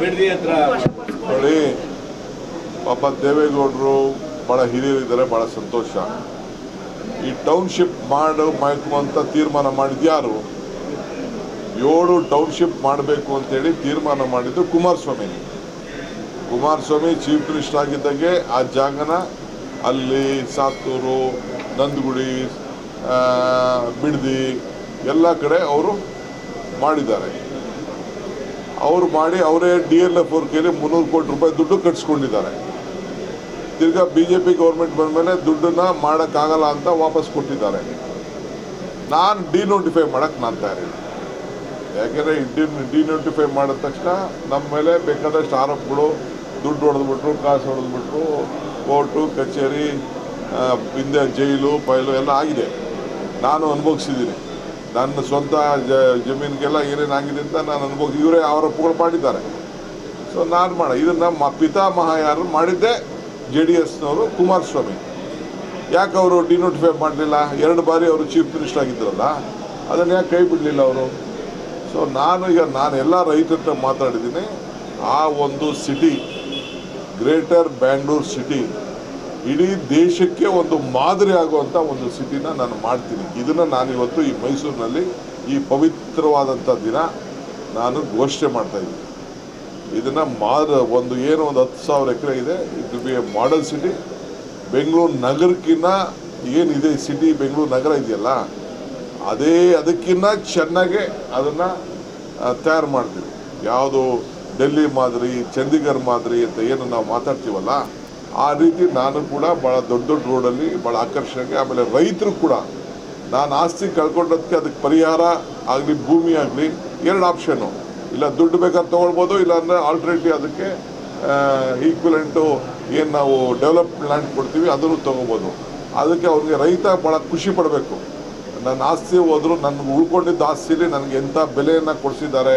ಬಿಡದಿ ಹತ್ರ. ನೋಡಿ, ಪಾಪ ದೇವೇಗೌಡರು ಭಾಳ ಹಿರಿಯರಿದ್ದಾರೆ ಭಾಳ ಸಂತೋಷ. ಈ ಟೌನ್ಶಿಪ್ ಮಾಡು ಅಂತ ತೀರ್ಮಾನ ಮಾಡಿದ್ಯಾರು ಏಳು ಟೌನ್ಶಿಪ್ ಮಾಡಬೇಕು ಅಂತೇಳಿ ತೀರ್ಮಾನ ಮಾಡಿದ್ದು ಕುಮಾರಸ್ವಾಮಿ. ಕುಮಾರಸ್ವಾಮಿ ಚೀಫ್ ಮಿನಿಸ್ಟರ್ ಆಗಿದ್ದಾಗೆ ಆ ಜಾಗನ ಅಲ್ಲಿ ಸಾತ್ತೂರು, ನಂದಗುಡಿ ಬಿಡದಿ, ಎಲ್ಲ ಕಡೆ ಅವರು ಮಾಡಿದ್ದಾರೆ. ಅವ್ರು ಮಾಡಿ ಅವರೇ ಡಿ ಎಲ್ ಎಫ್ ಅವ್ರ ಕೈಲಿ ಮುನ್ನೂರು ಕೋಟಿ ರೂಪಾಯಿ ದುಡ್ಡು ಕಟ್ಸ್ಕೊಂಡಿದ್ದಾರೆ. ತಿರ್ಗಾ ಬಿ ಜೆ ಪಿ ಗೌರ್ಮೆಂಟ್ ಬಂದಮೇಲೆ ದುಡ್ಡನ್ನ ಮಾಡೋಕ್ಕಾಗಲ್ಲ ಅಂತ ವಾಪಸ್ ಕೊಟ್ಟಿದ್ದಾರೆ. ನಾನು ಡಿನೋಟಿಫೈ ಮಾಡಕ್ಕೆ ನಾನು ತಯಾರಿಲ್ಲ. ಯಾಕೆಂದರೆ ಡಿ ಡಿನೋಟಿಫೈ ಮಾಡಿದ ತಕ್ಷಣ ನಮ್ಮ ಮೇಲೆ ಬೇಕಾದಷ್ಟು ಆರೋಪಗಳು ದುಡ್ಡು ಹೊಡೆದ್ಬಿಟ್ರು, ಕಾಸು ಹೊಡೆದ್ಬಿಟ್ರು, ಕೋರ್ಟು, ಕಚೇರಿ ಹಿಂದೆ ಜೈಲು ಪೈಲು ಎಲ್ಲ ಆಗಿದೆ. ನಾನು ಅನುಭವಿಸಿದ್ದೀನಿ. ನನ್ನ ಸ್ವಂತ, ಜ, ಜಮೀನಿಗೆಲ್ಲ ಏನೇನಾಗಿದೆ ಅಂತ ನಾನು ಅನ್ಬೋಗಿ ಇವರೇ ಆರೋಪಗಳು ಮಾಡಿದ್ದಾರೆ. ಸೊ ನಾನು ಮಾಡ ಇದನ್ನು ನಮ್ಮ ಪಿತಾಮಹ ಯಾರು ಮಾಡಿದ್ದೆ ಜೆ ಡಿ ಎಸ್ನವರು ಕುಮಾರಸ್ವಾಮಿ. ಯಾಕೆ ಅವರು ಡಿನೋಟಿಫೈ ಮಾಡಲಿಲ್ಲ? ಎರಡು ಬಾರಿ ಅವರು ಚೀಫ್ ಮಿನಿಸ್ಟರ್ ಆಗಿದ್ರಲ್ಲ, ಅದನ್ನು ಯಾಕೆ ಕೈ ಬಿಡಲಿಲ್ಲ ಅವರು? ಸೊ ನಾನು ಈಗ, ನಾನು ಎಲ್ಲ ರೈತರ ಮಾತಾಡಿದ್ದೀನಿ. ಆ ಒಂದು ಸಿಟಿ, ಗ್ರೇಟರ್ ಬ್ಯಾಂಗ್ಳೂರ್ ಸಿಟಿ ಇಡೀ ದೇಶಕ್ಕೆ ಒಂದು ಮಾದರಿ ಆಗುವಂಥ ಒಂದು ಸಿಟಿನ ನಾನು ಮಾಡ್ತೀನಿ. ಇದನ್ನು ನಾನು ಇವತ್ತು ಈ ಮೈಸೂರಿನಲ್ಲಿ ಈ ಪವಿತ್ರವಾದಂಥ ದಿನ ನಾನು ಘೋಷಣೆ ಮಾಡ್ತಾ ಇದ್ದೀನಿ. ಇದನ್ನು ಮಾದ, ಒಂದು ಏನು ಒಂದು ಹತ್ತು ಸಾವಿರ ಎಕರೆ ಇದೆ. ಇದು be a model city Bengaluru ನಗರಕ್ಕಿಂತ ಏನಿದೆ ಸಿಟಿ ಬೆಂಗಳೂರು ನಗರ ಇದೆಯಲ್ಲ? ಅದೇ ಅದಕ್ಕಿಂತ ಚೆನ್ನಾಗೆ ಅದನ್ನು ತಯಾರು ಮಾಡ್ತೀವಿ. ಯಾವುದು ಡೆಲ್ಲಿ ಮಾದರಿ, ಚಂಡೀಗಢ ಮಾದರಿ ಅಂತ ಏನು ನಾವು ಮಾತಾಡ್ತೀವಲ್ಲ ಆ ರೀತಿ ನಾನು ಕೂಡ ಭಾಳ ದೊಡ್ಡ ದೊಡ್ಡ ರೋಡಲ್ಲಿ ಭಾಳ ಆಕರ್ಷಣೆಗೆ, ಆಮೇಲೆ ರೈತರು ಕೂಡ ನಾನು ಆಸ್ತಿ ಕಳ್ಕೊಂಡದಕ್ಕೆ ಅದಕ್ಕೆ ಪರಿಹಾರ ಆಗಲಿ, ಭೂಮಿ ಆಗಲಿ, ಎರಡು ಆಪ್ಷನ್ನು ಇಲ್ಲ ದುಡ್ಡು ಬೇಕಾದ್ರೆ ತೊಗೊಳ್ಬೋದು ಇಲ್ಲ ಅಂದರೆ ಆಲ್ಟರ್ನೇಟಿವ್ ಅದಕ್ಕೆ ಈಕ್ವಲೆಂಟು ಏನು ನಾವು ಡೆವಲಪ್ ಲ್ಯಾಂಡ್ ಕೊಡ್ತೀವಿ, ಅದನ್ನು ತೊಗೋಬೋದು ಅದಕ್ಕೆ ಅವ್ರಿಗೆ ರೈತ ಭಾಳ ಖುಷಿ ಪಡಬೇಕು. ನನ್ನ ಆಸ್ತಿ ಹೋದರೂ ನನಗೆ ಉಳ್ಕೊಂಡಿದ್ದ ಆಸ್ತಿಲಿ ನನಗೆ ಎಂಥ ಬೆಲೆಯನ್ನು ಕೊಡಿಸಿದ್ದಾರೆ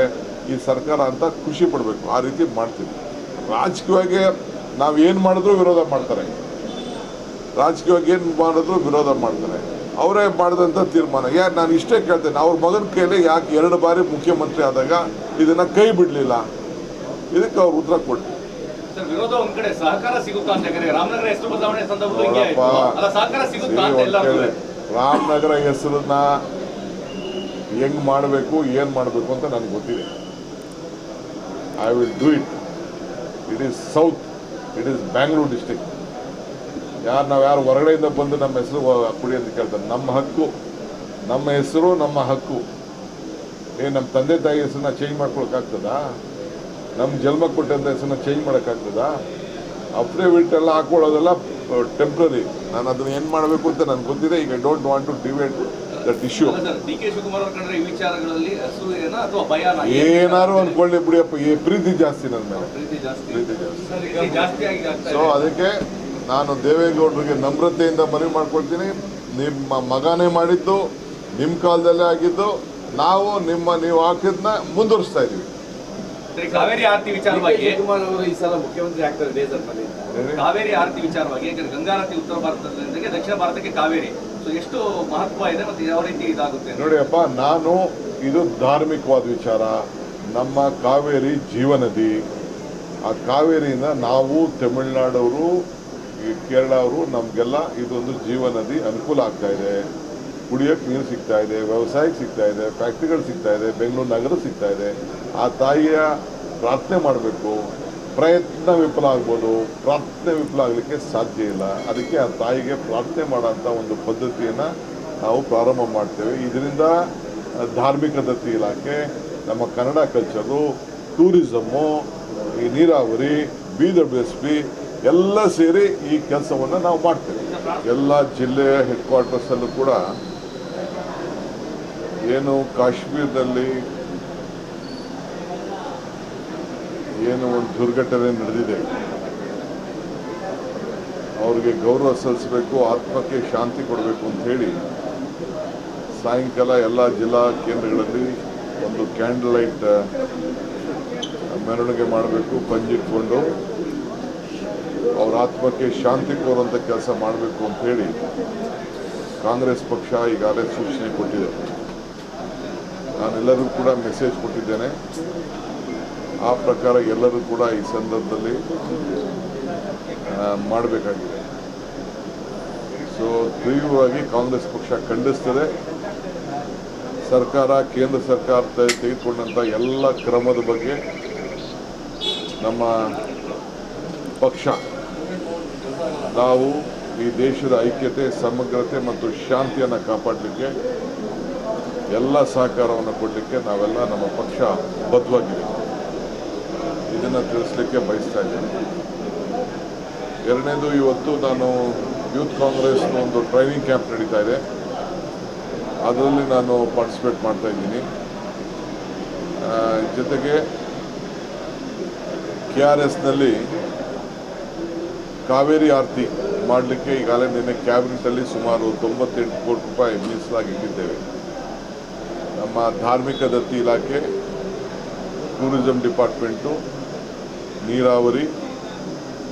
ಈ ಸರ್ಕಾರ ಅಂತ ಖುಷಿ ಪಡಬೇಕು. ಆ ರೀತಿ ಮಾಡ್ತೀವಿ. ರಾಜಕೀಯವಾಗಿ ನಾವು ಏನು ಮಾಡಿದ್ರು ವಿರೋಧ ಮಾಡ್ತಾರೆ. ರಾಜಕೀಯವಾಗಿ ಏನು ಮಾಡಿದ್ರು ವಿರೋಧ ಮಾಡ್ತಾರೆ. ಅವರೇ ಮಾಡಿದಂಥ ತೀರ್ಮಾನ. ಯಾರು ನಾನು ಇಷ್ಟೇ ಕೇಳ್ತೇನೆ. ಅವ್ರ ಮಗನ ಕೈಯಲ್ಲಿ ಯಾಕೆ ಎರಡು ಬಾರಿ ಮುಖ್ಯಮಂತ್ರಿ ಆದಾಗ ಇದನ್ನು ಕೈ ಬಿಡಲಿಲ್ಲ? ಇದಕ್ಕೆ ಅವ್ರು ಉತ್ತರ ಕೊಟ್ಟು ಸರ್ ವಿರೋಧ ಒಂದ್ ಕಡೆ ಸಹಕಾರ ಸಿಗುತ್ತಾ ಅಂತ ಯಾಕಂದ್ರೆ ರಾಮನಗರ ಹೆಸರನ್ನ ಹೆಂಗ್ ಮಾಡಬೇಕು ಏನ್ ಮಾಡಬೇಕು ಅಂತ ನನಗೆ ಗೊತ್ತಿದೆ. I will do it it is south it is Bangalore district ಯಾರು ನಾವು ಯಾರು ಹೊರಗಡೆಯಿಂದ ಬಂದು ನಮ್ಮ ಹೆಸರು ಕುಡಿ ಅಂತ ಕೇಳ್ತಾರೆ. ನಮ್ಮ ಹಕ್ಕು, ನಮ್ಮ ಹೆಸರು, ನಮ್ಮ ಹಕ್ಕು. ಏ ನಮ್ಮ ತಂದೆ ತಾಯಿ ಹೆಸರನ್ನ ಚೇಂಜ್ ಮಾಡ್ಕೊಳಕ್ಕಾಗ್ತದಾ ನಮ್ಮ ಜನ್ಮ ಕೊಟ್ಟಂಥ ಹೆಸರನ್ನ ಚೇಂಜ್ ಮಾಡೋಕ್ಕಾಗ್ತದಾ ಅಫಿಡವಿಟ್ ಎಲ್ಲ ಹಾಕೊಳ್ಳೋದೆಲ್ಲ ಟೆಂಪ್ರರಿ ನಾನು ಅದನ್ನ ಏನು ಮಾಡಬೇಕು ಅಂತ ನನಗೆ ಗೊತ್ತಿದೆ. ಈಗ ಡೋಂಟ್ ವಾಂಟ್ ಟು ಡಿವೇಟ್ ದಟ್ ಇಶ್ಯೂ ಏನಾರು ಅನ್ಕೊಳ್ಳಿ ಬಿಡಿಯಪ್ಪ ಈ ಪ್ರೀತಿ ಜಾಸ್ತಿ ನನ್ನ ಮೇಲೆ. ಪ್ರೀತಿ ಜಾಸ್ತಿ. ಜಾಸ್ತಿ. ಆಗಿ ಆಗ್ತಾ ಸೊ ಅದಕ್ಕೆ ನಾನು ದೇವೇಗೌಡರಿಗೆ ನಮ್ರತೆಯಿಂದ ಮನವಿ ಮಾಡ್ಕೊಳ್ತೀನಿ. ನಿಮ್ಮ ಮಗನೇ ಮಾಡಿದ್ದು ನಿಮ್ಮ ಕಾಲದಲ್ಲೇ ಆಗಿದ್ದು ನಾವು ನಿಮ್ಮ ನೀವು ಹಾಕಿದ್ನ ಮುಂದುವರಿಸ್ತಾ ಇದೀವಿ ಕಾವೇರಿ ಆರತಿ ವಿಚಾರವಾಗಿ ಈ ಸಲ ಮುಖ್ಯಮಂತ್ರಿ ಆಗ್ತಾರೆ ಕಾವೇರಿ ಆರತಿ ವಿಚಾರವಾಗಿ ಯಾಕಂದ್ರೆ ಗಂಗಾರತಿ ಉತ್ತರ ಭಾರತದಲ್ಲಿ ದಕ್ಷಿಣ ಭಾರತಕ್ಕೆ ಕಾವೇರಿ. ಎಷ್ಟು ಮಹತ್ವ ಇದೆ ಮತ್ತೆ ಯಾವ ರೀತಿ ಇದಾಗುತ್ತೆ ಅಂತ. ನೋಡಿ ಅಪ್ಪ, ನಾನು ಇದು ಧಾರ್ಮಿಕವಾದ ವಿಚಾರ. ನಮ್ಮ ಕಾವೇರಿ ಜೀವನದಿ. ಆ ಕಾವೇರಿಯಿಂದ ನಾವು ತಮಿಳುನಾಡವರು ಕೇರಳ ಅವರು ನಮಗೆಲ್ಲ ಇದೊಂದು ಜೀವನದಿ ಅನುಕೂಲ ಆಗ್ತಾ ಇದೆ. ಕುಡಿಯೋಕ್ಕೆ ನೀರು ಸಿಗ್ತಾ ಇದೆ, ವ್ಯವಸಾಯಕ್ಕೆ ಸಿಗ್ತಾ ಇದೆ, ಫ್ಯಾಕ್ಟ್ರಿಗಳು ಸಿಗ್ತಾ ಇದೆ, ಬೆಂಗಳೂರು ನಗರ ಸಿಗ್ತಾ ಇದೆ. ಆ ತಾಯಿಯ ಪ್ರಾರ್ಥನೆ ಮಾಡಬೇಕು. ಪ್ರಯತ್ನ ವಿಫಲ ಆಗ್ಬೋದು, ಪ್ರಾರ್ಥನೆ ವಿಫಲ ಆಗಲಿಕ್ಕೆ ಸಾಧ್ಯ ಇಲ್ಲ. ಅದಕ್ಕೆ ಆ ತಾಯಿಗೆ ಪ್ರಾರ್ಥನೆ ಮಾಡೋಂಥ ಒಂದು ಪದ್ಧತಿಯನ್ನು ನಾವು ಪ್ರಾರಂಭ ಮಾಡ್ತೇವೆ. ಇದರಿಂದ ಧಾರ್ಮಿಕ ದತ್ತಿ ಇಲಾಖೆ, ನಮ್ಮ ಕನ್ನಡ ಕಲ್ಚರು, ಟೂರಿಸಮ್ಮು, ಈ ನೀರಾವರಿ ಬಿ ಎಲ್ಲ ಸೇರಿ ಈ ಕೆಲಸವನ್ನು ನಾವು ಮಾಡ್ತೇವೆ. ಎಲ್ಲ ಜಿಲ್ಲೆಯ ಹೆಡ್ ಕ್ವಾರ್ಟರ್ಸಲ್ಲೂ ಕೂಡ ಏನು ಕಾಶ್ಮೀರದಲ್ಲಿ ಏನು ಒಂದು ದುರ್ಘಟನೆ ನಡೆದಿದೆ, ಅವ್ರಿಗೆ ಗೌರವ ಸಲ್ಲಿಸಬೇಕು, ಆತ್ಮಕ್ಕೆ ಶಾಂತಿ ಕೊಡಬೇಕು ಅಂತ ಹೇಳಿ ಸಾಯಂಕಾಲ ಎಲ್ಲ ಜಿಲ್ಲಾ ಕೇಂದ್ರಗಳಲ್ಲಿ ಒಂದು ಕ್ಯಾಂಡಲ್ ಲೈಟ್ ಮೆರವಣಿಗೆ ಮಾಡಬೇಕು ಪಂಜಿಟ್ಕೊಂಡು ಅವ್ರ ಆತ್ಮಕ್ಕೆ ಶಾಂತಿ ಕೋರುವಂಥ ಕೆಲಸ ಮಾಡಬೇಕು ಅಂತ ಹೇಳಿ ಕಾಂಗ್ರೆಸ್ ಪಕ್ಷ ಈಗಾಗಲೇ ಸೂಚನೆ ಕೊಟ್ಟಿದೆ. ನಾನೆಲ್ಲರಿಗೂ ಕೂಡ ಮೆಸೇಜ್ ಕೊಟ್ಟಿದ್ದೇನೆ. ಆ ಪ್ರಕಾರ ಎಲ್ಲರೂ ಕೂಡ ಈ ಸಂದರ್ಭದಲ್ಲಿ ಮಾಡಬೇಕಾಗಿದೆ. ಸೊ ತೀವ್ರವಾಗಿ ಕಾಂಗ್ರೆಸ್ ಪಕ್ಷ ಖಂಡಿಸ್ತದೆ. ಸರ್ಕಾರ, ಕೇಂದ್ರ ಸರ್ಕಾರ ತೆಗೆದುಕೊಂಡಂಥ ಎಲ್ಲ ಕ್ರಮದ ಬಗ್ಗೆ ನಮ್ಮ ಪಕ್ಷ, ನಾವು ಈ ದೇಶದ ಐಕ್ಯತೆ, ಸಮಗ್ರತೆ ಮತ್ತು ಶಾಂತಿಯನ್ನು ಕಾಪಾಡಲಿಕ್ಕೆ ಎಲ್ಲ ಸಹಕಾರವನ್ನು ಕೊಡಲಿಕ್ಕೆ ನಾವೆಲ್ಲ ನಮ್ಮ ಪಕ್ಷ ಬದ್ಧವಾಗಿದೆ ಇದನ್ನು ತಿಳಿಸ್ಲಿಕ್ಕೆ ಬಯಸ್ತಾ ಇದ್ದೇನೆ. ಎರಡನೇದು, ಇವತ್ತು ನಾನು ಯೂತ್ ಕಾಂಗ್ರೆಸ್ನ ಒಂದು ಟ್ರೈನಿಂಗ್ ಕ್ಯಾಂಪ್ ನಡೀತಾ ಇದೆ. ಅದರಲ್ಲಿ ನಾನು ಪಾರ್ಟಿಸಿಪೇಟ್ ಮಾಡ್ತಾ ಇದ್ದೀನಿ. ಜೊತೆಗೆ ಕೆ ಆರ್ ಎಸ್ನಲ್ಲಿ ಕಾವೇರಿ ಆರತಿ ಮಾಡಲಿಕ್ಕೆ ಈಗಾಗಲೇ ನಿನ್ನೆ ಕ್ಯಾಬಿನೆಟಲ್ಲಿ ಸುಮಾರು ತೊಂಬತ್ತೆಂಟು ಕೋಟಿ ರೂಪಾಯಿ ಮೀಸಲಾಗಿ ಇಟ್ಟಿದ್ದೇವೆ. ನಮ್ಮ ಧಾರ್ಮಿಕ ದತ್ತಿ ಇಲಾಖೆ, ಟೂರಿಸಂ ಡಿಪಾರ್ಟ್ಮೆಂಟು ನೀರಾವರಿ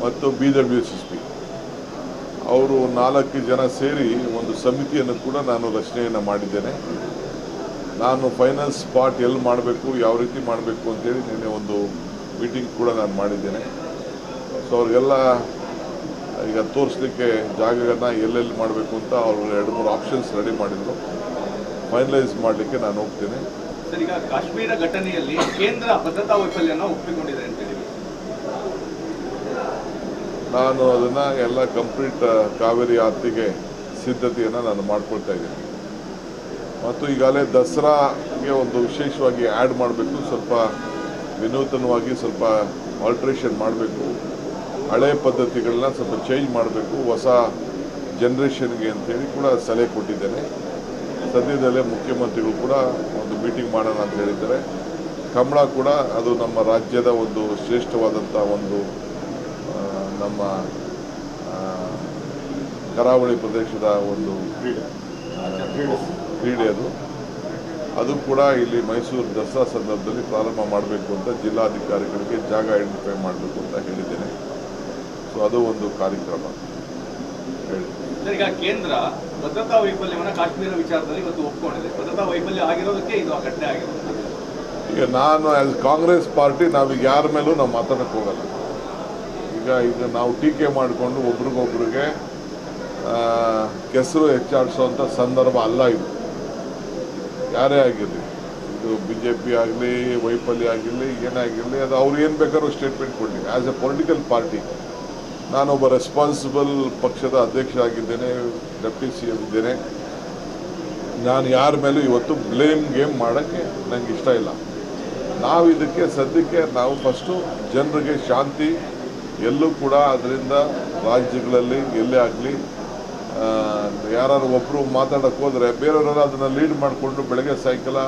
ಮತ್ತು ಬಿ ಡಬ್ಲ್ಯೂ ಅವರು ನಾಲ್ಕು ಜನ ಸೇರಿ ಒಂದು ಸಮಿತಿಯನ್ನು ಕೂಡ ನಾನು ರಚನೆಯನ್ನು ಮಾಡಿದ್ದೇನೆ. ನಾನು ಫೈನಾನ್ಸ್ ಪಾರ್ಟ್ ಎಲ್ಲಿ ಮಾಡಬೇಕು, ಯಾವ ರೀತಿ ಮಾಡಬೇಕು ಅಂತೇಳಿ ನಿನ್ನೆ ಒಂದು ಮೀಟಿಂಗ್ ಕೂಡ ನಾನು ಮಾಡಿದ್ದೇನೆ. ಸೊ ಅವ್ರಿಗೆಲ್ಲ ಈಗ ತೋರಿಸ್ಲಿಕ್ಕೆ ಜಾಗಗಳನ್ನ ಎಲ್ಲೆಲ್ಲಿ ಮಾಡಬೇಕು ಅಂತ ಅವರು ಎರಡು ಮೂರು ಆಪ್ಷನ್ಸ್ ರೆಡಿ ಮಾಡಿದರು. ಫೈನಲೈಸ್ ಮಾಡಲಿಕ್ಕೆ ನಾನು ಹೋಗ್ತೇನೆ. ಕಾಶ್ಮೀರ ಘಟನೆಯಲ್ಲಿ ಕೇಂದ್ರ ಭದ್ರತಾ ವೈಫಲ್ಯನ ಒಪ್ಪಿಕೊಂಡಿದೆ ಅಂತ ಹೇಳಿ ನಾನು ಅದನ್ನು ಎಲ್ಲ ಕಂಪ್ಲೀಟ್ ಕಾವೇರಿ ಆರತಿಗೆ ಸಿದ್ಧತೆಯನ್ನು ನಾನು ಮಾಡ್ಕೊಳ್ತಾ ಇದ್ದೀನಿ. ಮತ್ತು ಈಗಾಗಲೇ ದಸರಾಗೆ ಒಂದು ವಿಶೇಷವಾಗಿ ಆ್ಯಡ್ ಮಾಡಬೇಕು, ಸ್ವಲ್ಪ ವಿನೂತನವಾಗಿ ಸ್ವಲ್ಪ ಆಲ್ಟ್ರೇಷನ್ ಮಾಡಬೇಕು. ಹಳೆ ಪದ್ಧತಿಗಳನ್ನ ಸ್ವಲ್ಪ ಚೇಂಜ್ ಮಾಡಬೇಕು, ಹೊಸ ಜನ್ರೇಷನ್ಗೆ ಅಂತೇಳಿ ಕೂಡ ಸಲಹೆ ಕೊಟ್ಟಿದ್ದೇನೆ. ಸದ್ಯದಲ್ಲೇ ಮುಖ್ಯಮಂತ್ರಿಗಳು ಕೂಡ ಒಂದು ಮೀಟಿಂಗ್ ಮಾಡೋಣ ಅಂತ ಹೇಳಿದ್ದಾರೆ. ಕಮಲ ಕೂಡ ಅದು ನಮ್ಮ ರಾಜ್ಯದ ಒಂದು ಶ್ರೇಷ್ಠವಾದಂಥ ಒಂದು ನಮ್ಮ ಕರಾವಳಿ ಪ್ರದೇಶದ ಒಂದು ಆ, ಕ್ರೀಡೆ. ಅದು. ಅದು ಕೂಡ ಇಲ್ಲಿ ಮೈಸೂರು ದಸರಾ ಸಂದರ್ಭದಲ್ಲಿ ಪ್ರಾರಂಭ ಮಾಡಬೇಕು ಅಂತ ಜಿಲ್ಲಾಧಿಕಾರಿಗಳಿಗೆ ಜಾಗ ಐಡೆಂಟಿಫೈ ಮಾಡಬೇಕು ಅಂತ ಹೇಳಿದ್ದೇನೆ. ಸೊ ಅದು ಒಂದು ಕಾರ್ಯಕ್ರಮ. ಹೇಳಿ. ಈಗ ಕೇಂದ್ರ ಭದ್ರತಾ ವೈಫಲ್ಯವನ್ನು ಕಾಶ್ಮೀರ ವಿಚಾರದಲ್ಲಿ ಇವತ್ತು ಒಪ್ಕೊಂಡಿದೆ. ಭದ್ರತಾ ವೈಫಲ್ಯ ಆಗಿರೋದಕ್ಕೆ ಇದು ಘಟನೆ ಆಗಿರೋದು. ಈಗ ನಾನು ಆಸ್ ಕಾಂಗ್ರೆಸ್ ಪಾರ್ಟಿ ನಾವೀಗ ಯಾರ ಮೇಲೂ ನಾವು ಮಾತಾಡಕ್ಕೆ ಹೋಗಲ್ಲ. ಈಗ ಈಗ ನಾವು ಟೀಕೆ ಮಾಡಿಕೊಂಡು ಒಬ್ರಿಗೊಬ್ರಿಗೆ ಕೆಸರು ಹೆಚ್ಚಾಡಿಸುವಂಥ ಸಂದರ್ಭ ಅಲ್ಲ ಇದು. ಯಾರೇ ಆಗಿರಲಿ, ಇದು ಬಿ ಜೆ ಪಿ ಆಗಲಿ, ವೈಫಲ್ಯ ಆಗಿರಲಿ ಏನೇ ಆಗಿರಲಿ ಅದು ಅವ್ರು ಏನು ಬೇಕಾದ್ರೂ ಸ್ಟೇಟ್ಮೆಂಟ್ ಕೊಡಲಿ. ಆ್ಯಸ್ ಎ ಪೊಲಿಟಿಕಲ್ ಪಾರ್ಟಿ ನಾನೊಬ್ಬ ರೆಸ್ಪಾನ್ಸಿಬಲ್ ಪಕ್ಷದ ಅಧ್ಯಕ್ಷ ಆಗಿದ್ದೇನೆ ಡೆಪ್ಟಿ ಸಿ ಎಂ ಇದ್ದೇನೆ. ನಾನು ಯಾರ ಮೇಲೂ ಇವತ್ತು ಬ್ಲೇಮ್ ಗೇಮ್ ಮಾಡೋಕ್ಕೆ ನನಗೆ ಇಷ್ಟ ಇಲ್ಲ. ನಾವು ಇದಕ್ಕೆ ಸದ್ಯಕ್ಕೆ ನಾವು ಫಸ್ಟು ಜನರಿಗೆ ಶಾಂತಿ ಎಲ್ಲೂ ಕೂಡ ಅದರಿಂದ ರಾಜ್ಯಗಳಲ್ಲಿ ಎಲ್ಲೇ ಆಗಲಿ ಯಾರು ಒಬ್ಬರು ಮಾತಾಡೋಕ್ಕೆ ಹೋದರೆ ಬೇರೆಯವರೆಲ್ಲ ಅದನ್ನು ಲೀಡ್ ಮಾಡಿಕೊಂಡು ಬೆಳಗ್ಗೆ ಸಾಯಂಕಾಲ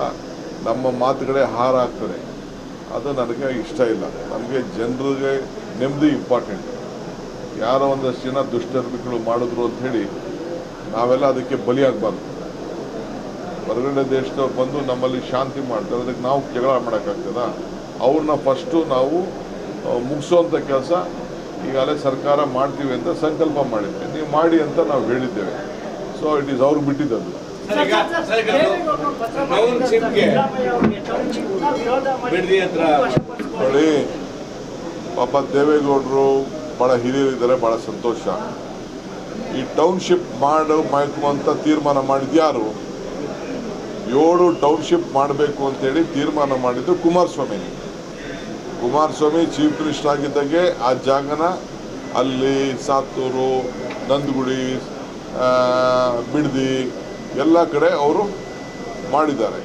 ನಮ್ಮ ಮಾತುಗಳೇ ಹಾರ ಆಗ್ತದೆ ಅದು ನನಗೆ ಇಷ್ಟ ಇಲ್ಲ. ನಮಗೆ ಜನರಿಗೆ ನೆಮ್ಮದಿ ಇಂಪಾರ್ಟೆಂಟ್ ಯಾರೋ ಒಂದಷ್ಟು ಜನ ದುಷ್ಟರ್ಮಿಗಳು ಮಾಡಿದ್ರು ಹೇಳಿ ನಾವೆಲ್ಲ ಅದಕ್ಕೆ ಬಲಿಯಾಗಬಾರ್ದು. ಹೊರಗಡೆ ದೇಶದವ್ರು ಬಂದು ನಮ್ಮಲ್ಲಿ ಶಾಂತಿ ಮಾಡ್ತಾರೆ. ಅದಕ್ಕೆ ನಾವು ಜಗಳ ಮಾಡೋಕ್ಕಾಗ್ತದ ಅವ್ರನ್ನ ಫಸ್ಟು ನಾವು ಆ, ಮುಗಿಸೋಂಥ ಕೆಲಸ ಈಗಾಗಲೇ ಸರ್ಕಾರ ಮಾಡ್ತೀವಿ ಅಂತ ಸಂಕಲ್ಪ ಮಾಡಿದ್ದೆ ನೀವು ಮಾಡಿ ಅಂತ ನಾವು ಹೇಳಿದ್ದೇವೆ. ಸೊ ಇಟ್ ಈಸ್ ಅವ್ರು ಬಿಟ್ಟಿದ್ದದು ನೋಡಿ ಪಾಪ ದೇವೇಗೌಡರು ಭಾಳ ಹಿರಿಯರಿದ್ದಾರೆ ಭಾಳ ಸಂತೋಷ. ಈ ಟೌನ್ಶಿಪ್ ಮಾಡು ಅಂತ ತೀರ್ಮಾನ ಮಾಡಿದ್ದು ಯಾರು? ಏಳು ಟೌನ್ಶಿಪ್ ಮಾಡಬೇಕು ಅಂತೇಳಿ ತೀರ್ಮಾನ ಮಾಡಿದ್ದು ಕುಮಾರಸ್ವಾಮಿ. ಕುಮಾರಸ್ವಾಮಿ ಚೀಫ್ ಮಿನಿಸ್ಟರ್ ಆಗಿದ್ದಾಗೆ ಆ ಜಾಗನ ಅಲ್ಲಿ ಸಾತ್ತೂರು ನಂದಗುಡಿ ಬಿಡದಿ ಎಲ್ಲ ಕಡೆ ಅವರು ಮಾಡಿದ್ದಾರೆ.